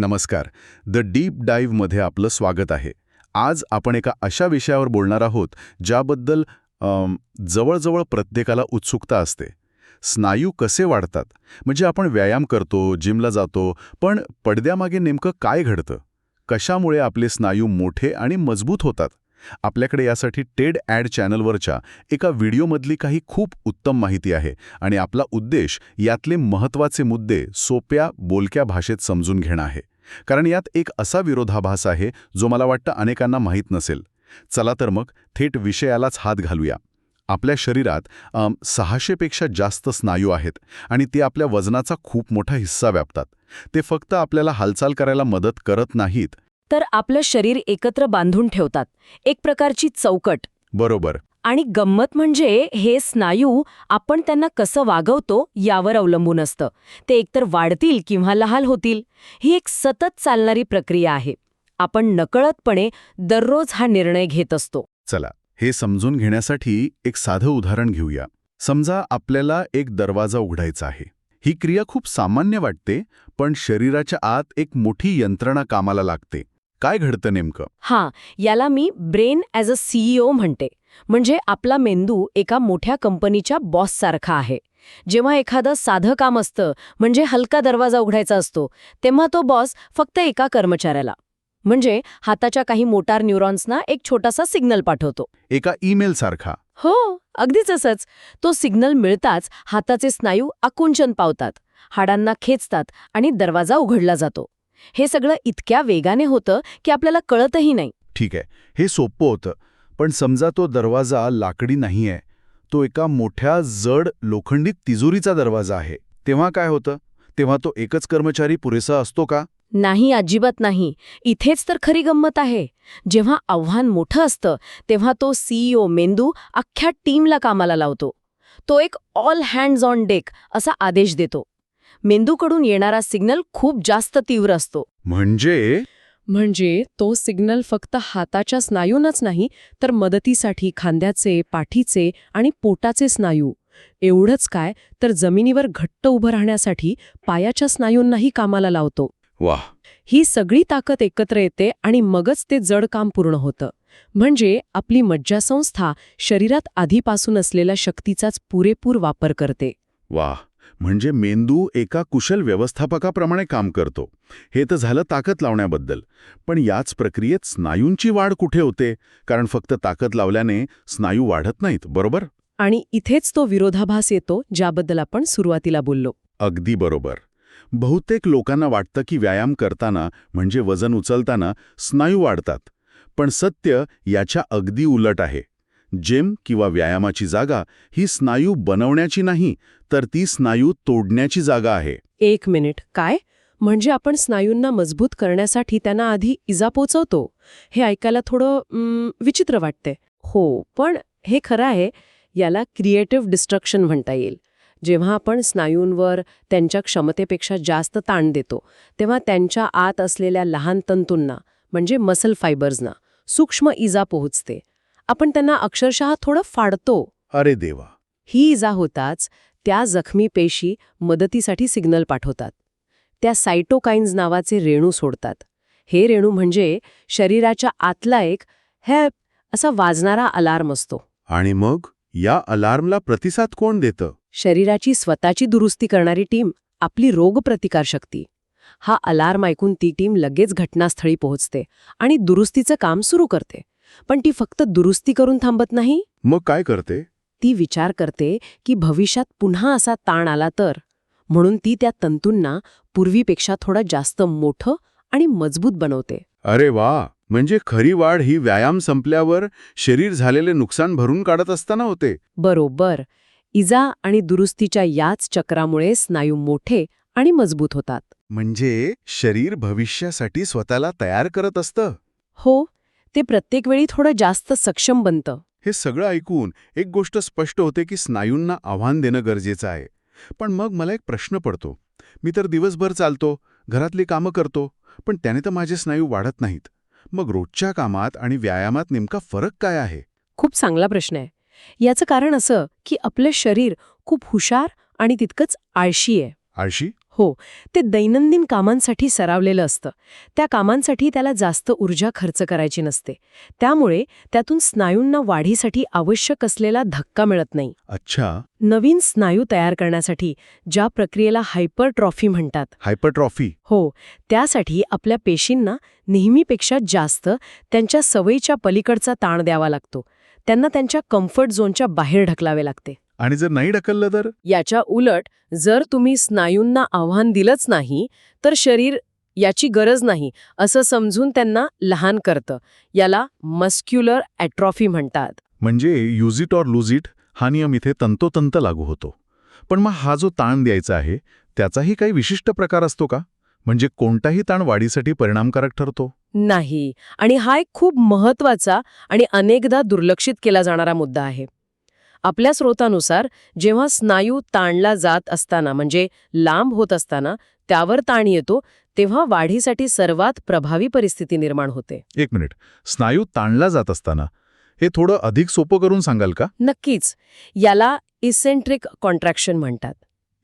नमस्कार. The deep डाईव्हमध्ये आपलं स्वागत आहे. आज आपण एका अशा विषयावर बोलणार आहोत ज्याबद्दल जवळजवळ प्रत्येकाला उत्सुकता असते. स्नायू कसे वाढतात? म्हणजे आपण व्यायाम करतो जिमला जातो पण पडद्यामागे नेमकं काय घडतं? कशामुळे आपले स्नायू मोठे आणि मजबूत होतात? आपल्याकडे यासाठी टेड ॲड चॅनलवरच्या एका व्हिडिओमधली काही खूप उत्तम माहिती आहे आणि आपला उद्देश यातले महत्त्वाचे मुद्दे सोप्या बोलक्या भाषेत समजून घेणं आहे. कारण यात एक असा विरोधाभास आहे जो मला वाटतं अनेकांना माहीत नसेल. चला तर मग थेट विषयालाच हात घालूया. आपल्या शरीरात सहाशेपेक्षा जास्त स्नायू आहेत आणि ते आपल्या वजनाचा खूप मोठा हिस्सा व्यापतात. ते फक्त आपल्याला हालचाल करायला मदत करत नाहीत. तर आपलं शरीर एकत्र बांधून ठेवतात. एक प्रकारची चौकट. बरोबर. आणि गंमत म्हणजे हे स्नायू आपण त्यांना कसं वागवतो यावर अवलंबून असतं. ते एकतर वाढतील किंवा लहाल होतील. ही एक सतत चालणारी प्रक्रिया आहे. आपण नकळतपणे दररोज हा निर्णय घेत असतो. चला हे समजून घेण्यासाठी एक साधं उदाहरण घेऊया. समजा आपल्याला एक दरवाजा उघडायचा आहे. ही क्रिया खूप सामान्य वाटते पण शरीराच्या आत एक मोठी यंत्रणा कामाला लागते. काय घडतं नेमकं? हां याला मी ब्रेन ॲज अ सीईओ म्हणते. म्हणजे आपला मेंदू एका मोठ्या कंपनीच्या बॉससारखा आहे. जेव्हा एखादं साधं काम असतं म्हणजे हलका दरवाजा उघडायचा असतो तेव्हा तो बॉस फक्त एका कर्मचाऱ्याला. म्हणजे हाताच्या काही मोटार न्यूरॉन्सना एक छोटासा सिग्नल पाठवतो. एका ईमेल सारखा हो अगदीच असंच. तो सिग्नल मिळताच हाताचे स्नायू आकुंचन पावतात. हाडांना खेचतात आणि दरवाजा उघडला जातो. हे सगळं इतक्या वेगाने होतं की आपल्याला कळतही नाही. ठीक आहे. हे सोपं होतं पण समजा तो दरवाजा लाकडी नाहीये तो एका मोठ्या जड लोखंडी तिजोरीचा दरवाजा आहे. तेव्हा काय होतं? तेव्हा तो एकच कर्मचारी पुरेसा असतो का? नाही अजिबात नाही. इथेच तर खरी गंमत आहे. जेव्हा आव्हान मोठं असतं तेव्हा तो सीईओ मेंदू अख्ख्या टीमला कामाला लावतो. तो एक ऑल हँड्स ऑन डेक असा आदेश देतो. मेंदूकडून येणारा सिग्नल खूप जास्त तीव्र असतो. म्हणजे? म्हणजे तो सिग्नल फक्त हाताच्या स्नायूंनाच नाही तर मदतीसाठी खांद्याचे पाठीचे आणि पोटाचे स्नायू. एवढंच काय तर जमिनीवर घट्ट उभं राहण्यासाठी पायाच्या स्नायूंनाही कामाला लावतो. वाह ही सगळी ताकद एकत्र येते आणि मगच ते जड काम पूर्ण होतं. म्हणजे आपली मज्जासंस्था शरीरात आधीपासून असलेल्या शक्तीचाच पुरेपूर वापर करते. वाह म्हणजे मेंदू एका कुशल व्यवस्थापकाप्रमाणे काम करतो. हे तर झालं ताकद लावण्याबद्दल. पण याच प्रक्रियेत स्नायूंची वाढ कुठे होते? कारण फक्त ताकद लावल्याने स्नायू वाढत नाहीत बरोबर? आणि इथेच तो विरोधाभास येतो ज्याबद्दल आपण सुरुवातीला बोललो. अगदी बरोबर. बहुतेक लोकांना वाटतं की व्यायाम करताना म्हणजे वजन उचलताना स्नायू वाढतात. पण सत्य याच्या अगदी उलट आहे. जिम किंवा व्यायामाची जागा ही स्नायू बनवण्याची नाही तर ती स्नायू तोडण्याची जागा आहे. एक मिनिट. काय? म्हणजे आपण स्नायूंना मजबूत करण्यासाठी त्यांना आधी इजा पोचवतो? हे ऐकायला थोडं विचित्र वाटते. हो पण हे खरं आहे याला क्रिएटिव्ह डिस्ट्रक्शन म्हणता येईल. जेव्हा आपण स्नायूंवर त्यांच्या क्षमतेपेक्षा जास्त ताण देतो तेव्हा त्यांच्या आत असलेल्या लहान तंतूंना म्हणजे मसल फायबर्सना सूक्ष्म इजा पोहोचते. आपण त्यांना अक्षरशः थोडं फाडतो. अरे देवा. ही इजा होताच त्या जखमी पेशी मदतीसाठी सिग्नल पाठवतात. त्या सायटोकाइन्स नावाचे रेणू सोडतात. हे रेणू म्हणजे शरीराच्या आतला एक हे असा वाजणारा अलार्म असतो. आणि मग या अलार्मला प्रतिसाद कोण देतं? शरीराची स्वतःची दुरुस्ती करणारी टीम आपली रोगप्रतिकारशक्ती. हा अलार्म ऐकून ती टीम लगेच घटनास्थळी पोहोचते आणि दुरुस्तीचं काम सुरू करते. पण ती फक्त दुरुस्ती करून थांबत नाही? मग काय करते? ती विचार करते की भविष्यात पुन्हा असा ताण आला तर. म्हणून ती त्या तंतूंना पूर्वीपेक्षा थोडं जास्त मोठं आणि मजबूत बनवते. अरे वा! म्हणजे खरी वाढ ही व्यायाम संपल्यावर शरीर झालेले नुकसान भरून काढत असताना होते. बरोबर. इजा आणि दुरुस्तीच्या याच चक्रामुळे स्नायू मोठे आणि मजबूत होतात. म्हणजे शरीर भविष्यासाठी स्वतःला तयार करत असतं? हो. ते प्रत्येक वेळी थोडं जास्त सक्षम बनतं. हे सगळं ऐकून एक गोष्ट स्पष्ट होते की स्नायूंना आव्हान देणं गरजेचं आहे. पण मग मला एक प्रश्न पडतो. मी तर दिवसभर चालतो घरातली कामं करतो पण त्याने तर माझे स्नायू वाढत नाहीत. मग रोजच्या कामात आणि व्यायामात नेमका फरक काय आहे? खूप चांगला प्रश्न आहे. याचं कारण असं की आपलं शरीर खूप हुशार आणि तितकंच आळशी आहे. आळशी? हो ते दैनंदिन कामांसाठी सरावलेलं असतं. त्या कामांसाठी त्याला जास्त ऊर्जा खर्च करायची नसते. त्यामुळे त्यातून स्नायूंना वाढीसाठी आवश्यक असलेला धक्का मिळत नाही. अच्छा. नवीन स्नायू तयार करण्यासाठी ज्या प्रक्रियेला हायपरट्रॉफी म्हणतात. हायपरट्रॉफी? हो त्यासाठी आपल्या पेशींना नेहमीपेक्षा जास्त त्यांच्या सवयीच्या पलीकडचा ताण द्यावा लागतो. त्यांना त्यांच्या कम्फर्ट झोनच्या बाहेर ढकलावे लागते. आणि जर नाही ढकललं तर? याच्या उलट जर तुम्ही स्नायूंना आव्हान दिलंच नाही तर शरीर याची गरज नाही असं समजून त्यांना लहान करतं. याला मस्क्युलर ॲट्रॉफी म्हणतात. म्हणजे use it or lose it हा नियम इथे तंतोतंत लागू होतो. पण मग हा जो ताण द्यायचा आहे त्याचाही काही विशिष्ट प्रकार असतो का? म्हणजे कोणताही ताण वाढीसाठी परिणामकारक ठरतो? नाही. आणि हा एक खूप महत्त्वाचा आणि अनेकदा दुर्लक्षित केला जाणारा मुद्दा आहे. आपल्या स्रोतानुसार जेव्हा स्नायू ताणला जात असताना म्हणजे लांब होत असताना त्यावर ताण येतो तेव्हा वाढीसाठी सर्वात प्रभावी परिस्थिती निर्माण होते. एक मिनिट. स्नायू ताणला जात असताना हे थोडं अधिक सोपं करून सांगाल का? नक्कीच. याला इसेंट्रिक कॉन्ट्रॅक्शन म्हणतात.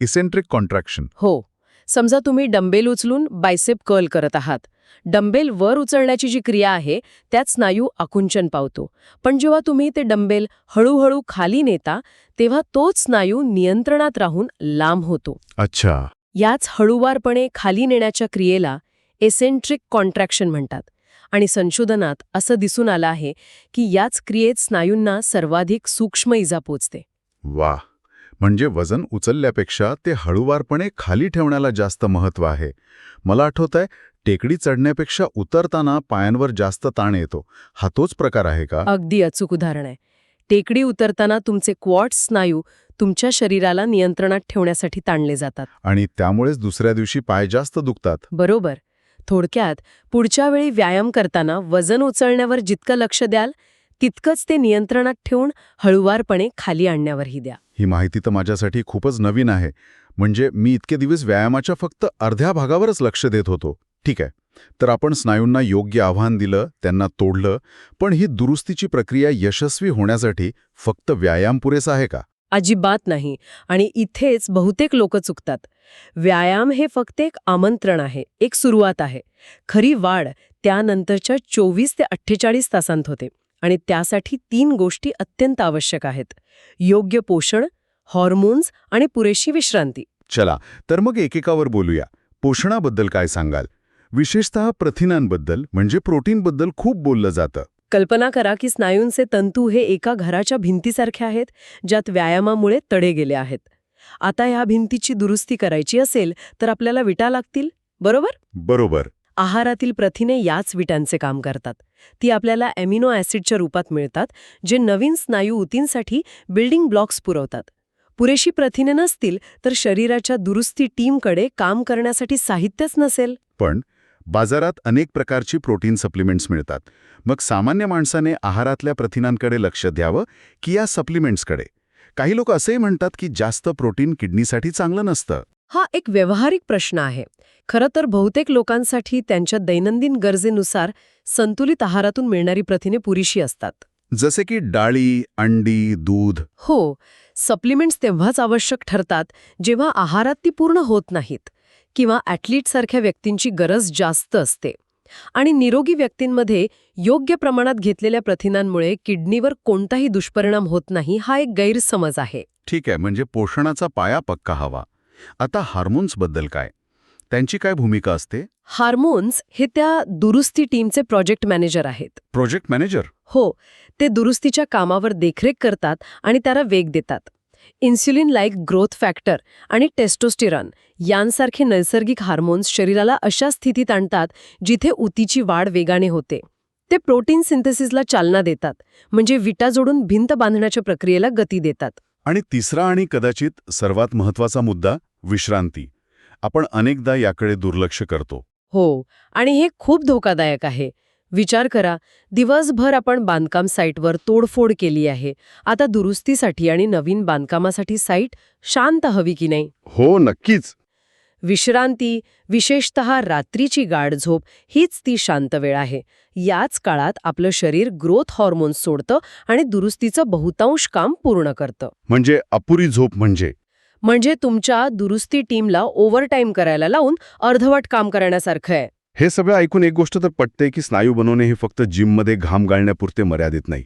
Eccentric contraction. हो. समजा तुम्ही डंबेल उचलून बायसेप कर्ल करत आहात. डंबेल वर उचलण्याची जी क्रिया आहे त्यात स्नायू आकुंचन पावतो. पण जेव्हा तुम्ही ते डंबेल हळूहळू खाली नेता तेव्हा तोच स्नायू नियंत्रणात राहून लांब होतो. अच्छा. याच हळूवारपणे खाली नेण्याच्या क्रियेला एसेंट्रिक कॉन्ट्रॅक्शन म्हणतात. आणि संशोधनात असं दिसून आलं आहे की याच क्रियेत स्नायूंना सर्वाधिक सूक्ष्म इजा पोचते. वा म्हणजे वजन उचलल्यापेक्षा ते हळूवारपणे खाली ठेवण्याला जास्त महत्त्व आहे. मला आठवत आहे टेकडी चढण्यापेक्षा उतरताना पायांवर जास्त ताण येतो. हा तोच प्रकार आहे का? अगदी अचूक उदाहरण आहे. टेकडी उतरताना तुमचे क्वॉट्स स्नायू तुमच्या शरीराला नियंत्रणात ठेवण्यासाठी ताणले जातात. आणि त्यामुळेच दुसऱ्या दिवशी पाय जास्त दुखतात. बरोबर. थोडक्यात पुढच्या वेळी व्यायाम करताना वजन उचलण्यावर जितकं लक्ष द्याल तितकंच ते नियंत्रणात ठेवून हळुवारपणे खाली आणण्यावरही द्या. ही माहिती तर माझ्यासाठी खूपच नवीन आहे. म्हणजे मी इतके दिवस व्यायामाच्या फक्त अर्ध्या भागावरच लक्ष देत होतो. ठीक आहे. तर आपण स्नायूंना योग्य आव्हान दिलं त्यांना तोडलं पण ही दुरुस्तीची प्रक्रिया यशस्वी होण्यासाठी फक्त व्यायाम पुरेसा आहे का? अजिबात नाही. आणि इथेच बहुतेक लोक चुकतात. व्यायाम हे फक्त एक आमंत्रण आहे एक सुरुवात आहे. खरी वाढ त्यानंतरच्या चोवीस ते अठ्ठेचाळीस तासांत होते. आणि त्यासाठी तीन गोष्टी अत्यंत आवश्यक आहेत. योग्य पोषण हॉर्मोन्स आणि पुरेशी विश्रांती. चला तर मग एकेकावर बोलूया. पोषणाबद्दल काय सांगाल? विशेषतः प्रथिनांबद्दल म्हणजे प्रोटीनबद्दल खूप बोललं जातं. कल्पना करा की स्नायूंचे तंतू हे एका घराच्या भिंतीसारखे आहेत ज्यात व्यायामामुळे तडे गेले आहेत. आता ह्या भिंतीची दुरुस्ती करायची असेल तर आपल्याला विटा लागतील बरोबर? बरोबर. आहारातील प्रथिने याच विटांचे काम करतात. ती आपल्याला अॅमिनो ॲसिडच्या रूपात मिळतात जे नवीन स्नायू ऊतींसाठी बिल्डिंग ब्लॉक्स पुरवतात. पुरेशी प्रथिने नसतील तर शरीराच्या दुरुस्ती टीमकडे काम करण्यासाठी साहित्यच नसेल. पण बाजारात अनेक प्रकारची प्रोटीन सप्लिमेंट्स मिळतात. मग सामान्य माणसाने आहारातल्या प्रथिनांकडे लक्ष द्यावं की या सप्लिमेंट्सकडे? काही लोक असेही म्हणतात की जास्त प्रोटीन किडनीसाठी चांगलं नसतं. हा एक व्यावहारिक प्रश्न आहे. खरं तर बहुतेक लोकांसाठी त्यांच्या दैनंदिन गरजेनुसार संतुलित आहारातून मिळणारी प्रथिने पुरेशी असतात. जसे की डाळी अंडी दूध. हो सप्लिमेंट्स तेव्हाच आवश्यक ठरतात जेव्हा आहारात ती पूर्ण होत नाहीत. किंवा ॲथलीटसारख्या व्यक्तींची गरज जास्त असते. आणि निरोगी व्यक्तींमध्ये योग्य प्रमाणात घेतलेल्या प्रथिनांमुळे किडनीवर कोणताही दुष्परिणाम होत नाही हा एक गैरसमज आहे. ठीक आहे म्हणजे पोषणाचा पाया पक्का हवा. आता हार्मोन्सबद्दल काय? त्यांची काय भूमिका असते? हार्मोन्स हे त्या दुरुस्ती टीमचे प्रोजेक्ट मॅनेजर आहेत. Project manager? हो ते दुरुस्तीच्या कामावर देखरेख करतात आणि त्याला वेग देतात. इन्स्युलिन लाईक ग्रोथ फॅक्टर आणि टेस्टोस्टिरॉन यांसारखे नैसर्गिक हार्मोन्स शरीराला अशा स्थितीत आणतात जिथे उतीची वाढ वेगाने होते. ते प्रोटीन सिंथेसिसला चालना देतात म्हणजे विटा जोडून भिंत बांधण्याच्या प्रक्रियेला गती देतात. आणि तिसरा आणि कदाचित सर्वात महत्त्वाचा मुद्दा विश्रांती. आपण अनेकदा याकडे दुर्लक्ष करतो. हो आणि हे खूप धोकादायक आहे. विचार करा दिवसभर आपण बांधकाम साईटवर तोडफोड केली आहे. आता दुरुस्तीसाठी आणि नवीन बांधकामासाठी साईट शांत हवी की नाही? हो नक्कीच. विश्रांती विशेषत रात्रीची गाढ झोप हीच ती शांत वेळ आहे. याच काळात आपलं शरीर ग्रोथ हॉर्मोन्स सोडतं आणि दुरुस्तीचं बहुतांश काम पूर्ण करतं. म्हणजे अपुरी झोप म्हणजे? म्हणजे तुमच्या दुरुस्ती टीमला ओव्हरटाईम करायला लावून अर्धवट काम करण्यासारखं आहे. हे सगळं ऐकून एक गोष्ट तर पटते की स्नायू बनवणे हे फक्त जिममध्ये घाम गाळण्यापुरते मर्यादित नाही.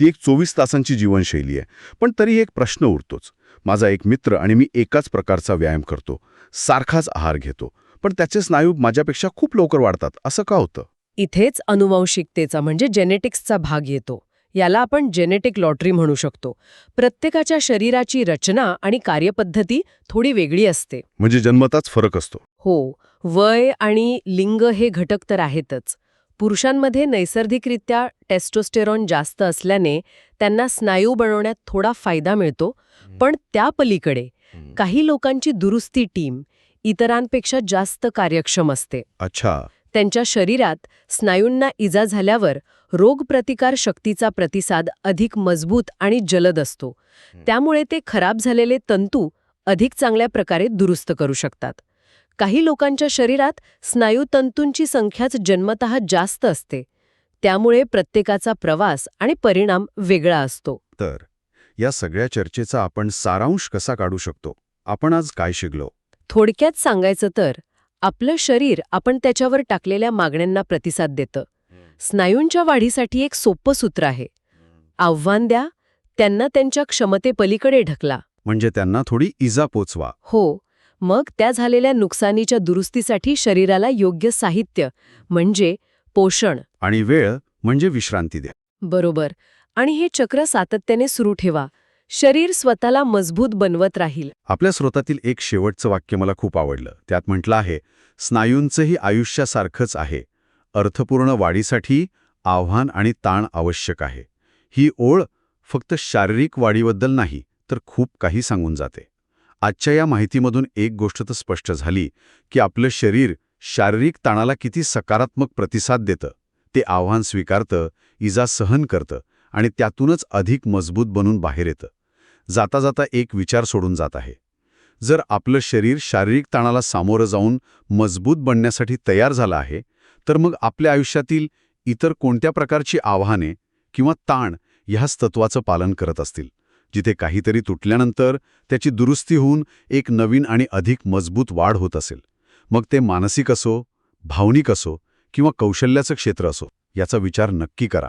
ती एक चोवीस तासांची जीवनशैली आहे. पण तरी एक प्रश्न उरतोच. माझा एक मित्र आणि मी एकाच प्रकारचा व्यायाम करतो. सारखाच आहार घेतो. पण त्याचे स्नायू माझ्यापेक्षा खूप लवकर वाढतात. असं का होतं? इथेच अनुवांशिकतेचा म्हणजे जेनेटिक्सचा भाग येतो. याला आपण जेनेटिक लॉटरी म्हणू शकतो. प्रत्येकाच्या शरीराची रचना आणि कार्यपद्धती थोडी वेगळी असते. म्हणजे जन्मताच फरक असतो. हो. वय आणि लिंग हे घटक तर आहेतच. पुरुषांमध्ये नैसर्गिकरित्या टेस्टोस्टेरॉन जास्त असल्याने त्यांना स्नायू बनवण्यात थोडा फायदा मिळतो पण त्या पलीकडे काही लोकांची दुरुस्ती टीम इतरांपेक्षा जास्त कार्यक्षम असते. अच्छा. त्यांच्या शरीरात स्नायूंना इजा झाल्यावर रोगप्रतिकार शक्तीचा प्रतिसाद अधिक मजबूत आणि जलद असतो. त्यामुळे ते खराब झालेले तंतू अधिक चांगल्या प्रकारे दुरुस्त करू शकतात. काही लोकांच्या शरीरात स्नायूतंतूंची संख्याच जन्मतः जास्त असते. त्यामुळे प्रत्येकाचा प्रवास आणि परिणाम वेगळा असतो. तर या सगळ्या चर्चेचा आपण सारांश कसा काढू शकतो? आपण आज काय शिकलो? थोडक्यात सांगायचं तर आपलं शरीर आपण त्याच्यावर टाकलेल्या मागण्यांना प्रतिसाद देतं. स्नायूंच्या वाढीसाठी एक सोपं सूत्र आहे. आव्हान द्या त्यांना त्यांच्या क्षमतेपलीकडे ढकला. म्हणजे त्यांना थोडी इजा पोचवा. हो मग त्या झालेल्या नुकसानीच्या दुरुस्तीसाठी शरीराला योग्य साहित्य म्हणजे पोषण. आणि वेळ म्हणजे विश्रांती द्या. बरोबर. आणि हे चक्र सातत्याने सुरू ठेवा. शरीर स्वतःला मजबूत बनवत राहील. आपल्या स्रोतातील एक शेवटचं वाक्य मला खूप आवडलं. त्यात म्हटलं आहे स्नायूंचंही आयुष्यासारखंच आहे. अर्थपूर्ण वाढीसाठी आव्हान आणि ताण आवश्यक आहे. ही ओळ फक्त शारीरिक वाढीबद्दल नाही तर खूप काही सांगून जाते. आजच्या या माहितीमधून एक गोष्ट तर स्पष्ट झाली की आपलं शरीर शारीरिक ताणाला किती सकारात्मक प्रतिसाद देतं ते आव्हान स्वीकारतं इजा सहन करतं आणि त्यातूनच अधिक मजबूत बनून बाहेर येतं. जाता जाता एक विचार सोडून जात आहे. जर आपलं शरीर शारीरिक ताणाला सामोरं जाऊन मजबूत बनण्यासाठी तयार झालं आहे तर मग आपल्या आयुष्यातील इतर कोणत्या प्रकारची आव्हाने किंवा ताण ह्याच तत्वाचं पालन करत असतील? जिथे काहीतरी तुटल्यानंतर त्याची दुरुस्ती होऊन एक नवीन आणि अधिक मजबूत वाढ होत असेल. मग ते मानसिक असो भावनिक असो किंवा कौशल्याचं क्षेत्र असो याचा विचार नक्की करा.